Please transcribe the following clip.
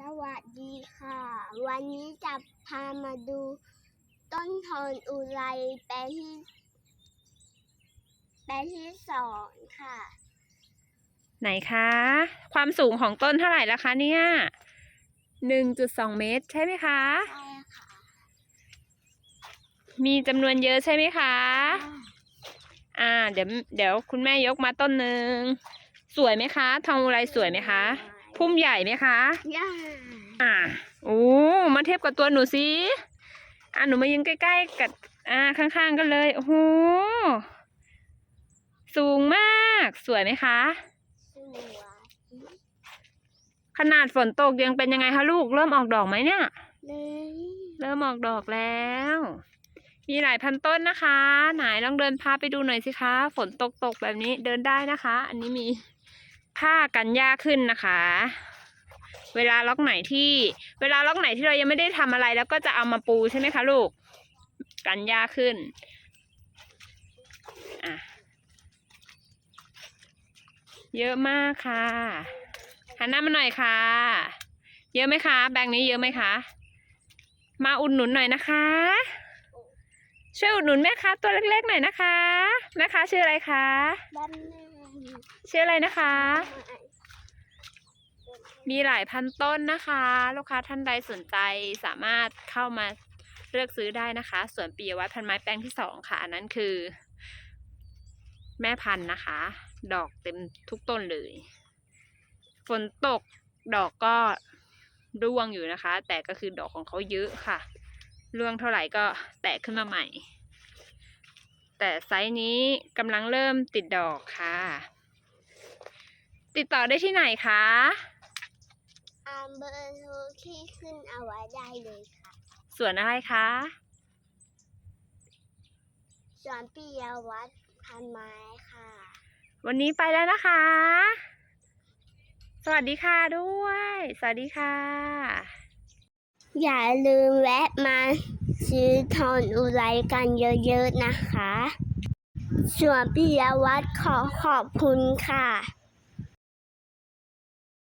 สวัสดีค่ะ วันนี้จะพามาดูต้นทอนอุไรแปลงที่แปลงที่สองค่ะ ไหนคะ ความสูงของต้นเท่าไหร่แล้วคะเนี่ยหนึ่งจุดสองเมตรใช่ไหมคะ ใช่ค่ะ มีจำนวนเยอะใช่ไหมคะ อ่า เดี๋ยวเดี๋ยวคุณแม่ยกมาต้นหนึ่ง สวยไหมคะ ทองอุไรสวยไหมคะ พุ่มใหญ่ไหมคะย่าอ่าโอ้มาเทียบกับตัวหนูสิอ่าหนูมายืนใกล้ๆกับอ่าข้างๆกันเลยโอ้โหสูงมากสวยไหมคะสวยขนาดฝนตกยังเป็นยังไงคะลูกเริ่มออกดอกไหมเนี่ยเลยเริ่มออกดอกแล้ว มีหลายพันต้นนะคะ ไหนลองเดินพาไปดูหน่อยสิคะ ฝนตกตกๆแบบนี้เดินได้นะคะ อันนี้มี ผ้ากันหญ้าขึ้นนะคะ เวลาล็อกไหนที่ เวลาล็อกไหนที่เรายังไม่ได้ทำอะไร แล้วก็จะเอามาปูใช่ไหมคะลูก กันหญ้าขึ้นอะเยอะมากค่ะหันหน้ามาหน่อยค่ะ เยอะไหมคะ แบงค์นี้เยอะไหมคะ มาอุดหนุนหน่อยนะคะ ช่วยอุดหนุนแม่ค้าตัวเล็กๆหน่อยนะคะ แม่ค้าชื่ออะไรคะบ้านแม่ ชื่ออะไรนะคะ มีหลายพันต้นนะคะ ลูกค้าท่านใดสนใจสามารถเข้ามาเลือกซื้อได้นะคะส่วนปียวัฒน์พันไม้แปลงที่สองค่ะ อันนั้นคือ แม่พันธุ์นะคะ ดอกเต็มทุกต้นเลย ฝนตกดอกก็ร่วงอยู่นะคะ แต่ก็คือดอกของเขาเยอะค่ะ ร่วงเท่าไหร่ก็แตกขึ้นมาใหม่ แต่ไซส์นี้กำลังเริ่มติดดอกค่ะ ติดต่อได้ที่ไหนคะอาเบอร์โทรที่ขึ้นเอาไว้ได้เลยค่ะ ส่วนอะไรคะสวนปิยวัฒน์พันไม้ค่ะ วันนี้ไปแล้วนะคะ สวัสดีค่ะด้วย สวัสดีค่ะ อย่าลืมแวะมา ซื้อทอนอุไรกันเยอะๆนะคะ ส่วนพิยวัฒน์ขอขอบคุณค่ะ